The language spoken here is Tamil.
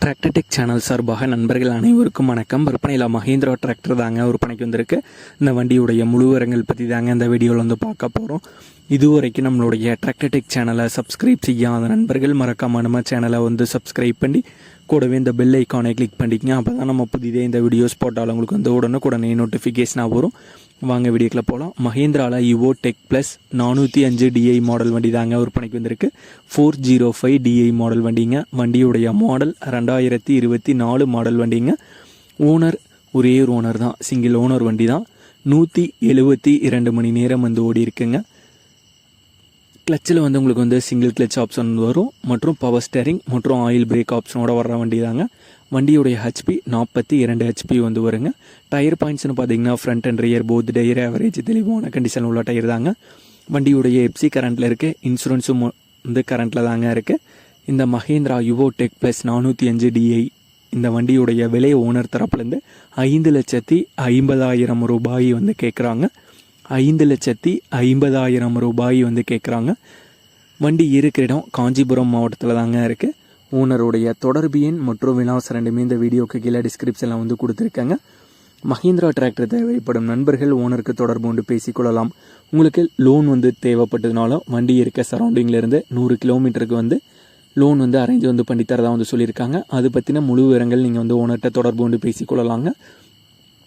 டிராக்டர்டெக் சேனல் சார்பாக நண்பர்கள் அனைவருக்கும் வணக்கம். விற்பனையில் மஹேந்திரா டிராக்டர் தாங்க விற்பனைக்கு வந்திருக்கு. இந்த வண்டியுடைய முழுவரங்கள் பற்றி தாங்க இந்த வீடியோவில் வந்து பார்க்க போகிறோம் இதுவரைக்கும் நம்மளுடைய டிராக்டர்டெக் சேனலை சப்ஸ்கிரைப் செய்யாத நண்பர்கள் மறக்காம நம்ம சேனலை வந்து சப்ஸ்கிரைப் பண்ணி கூடவே இந்த பெல் ஐக்கானை கிளிக் பண்ணிக்கங்க. அப்போ தான் நம்ம புதிதே இந்த வீடியோஸ் போட்டாலும் உங்களுக்கு வந்து உடனுக்குடனே நோட்டிஃபிகேஷனாக வரும். வாங்க வீடியோக்கில் போகலாம் மஹேந்திராவில் இவோ டெக் ப்ளஸ் நானூற்றி அஞ்சு டிஐ மாடல் வண்டி தாங்க விற்பனைக்கு வந்திருக்கு. Four zero five DI model வண்டிங்க. வண்டியுடைய மாடல் ரெண்டாயிரத்தி இருபத்தி நாலு மாடல் வண்டிங்க. ஓனர் ஒரே ஒரு ஓனர் தான். சிங்கிள் ஓனர் வண்டி தான். நூற்றி எழுபத்தி இரண்டு மணி நேரம் வந்து ஓடி இருக்குங்க கிளச்சில் வந்து உங்களுக்கு வந்து சிங்கிள் கிளச் ஆப்ஷன் வரும் மற்றும் பவர் ஸ்டேரிங் மற்றும் ஆயில் பிரேக் ஆப்ஷனோட வர்ற வண்டி தாங்க வண்டியுடைய ஹெச்பி நாற்பத்தி இரண்டு ஹெச்பி வந்து வருங்க. டயர் பாயிண்ட்ஸ்னு பார்த்தீங்கன்னா front and rear both tyre average தெளிவான கண்டிஷன் உள்ள டயர் தாங்க. வண்டியுடைய எப்சி கரண்ட்டில் இருக்குது இன்சூரன்ஸும் வந்து கரண்ட்டில் தாங்க இருக்குது இந்த மஹேந்திரா யுவோ டெக் ப்ளஸ் நானூற்றி அஞ்சு டிஐ இந்த வண்டியுடைய விலை ஓனர் தரப்புலேருந்து ஐந்து லட்சத்தி ஐம்பதாயிரம் ரூபாய் வந்து கேட்குறாங்க ஐந்து லட்சத்தி ஐம்பதாயிரம் ரூபாய் வந்து கேட்குறாங்க வண்டி இருக்கிற இடம் காஞ்சிபுரம் மாவட்டத்தில் தாங்க இருக்குது ஓனருடைய தொடர்பு எண் மற்றும் விலாசம் ரெண்டுமே இந்த வீடியோக்கு கீழே டிஸ்கிரிப்ஷனில் வந்து கொடுத்துருக்காங்க. மஹிந்திரா டிராக்டர் தேவைப்படும் நண்பர்கள் ஓனருக்கு தொடர்பு கொண்டு பேசிக்கொள்ளலாம் உங்களுக்கு லோன் வந்து தேவைப்பட்டதுனாலும் வண்டி இருக்க சரௌண்டிங்லேருந்து நூறு கிலோமீட்டருக்கு வந்து லோன் வந்து அரேஞ்ச் வந்து பண்ணி வந்து சொல்லியிருக்காங்க. அது பற்றின முழு விவரங்கள் நீங்கள் வந்து ஓனர்கிட்ட தொடர்பு கொண்டு பேசிக்கொள்ளலாங்க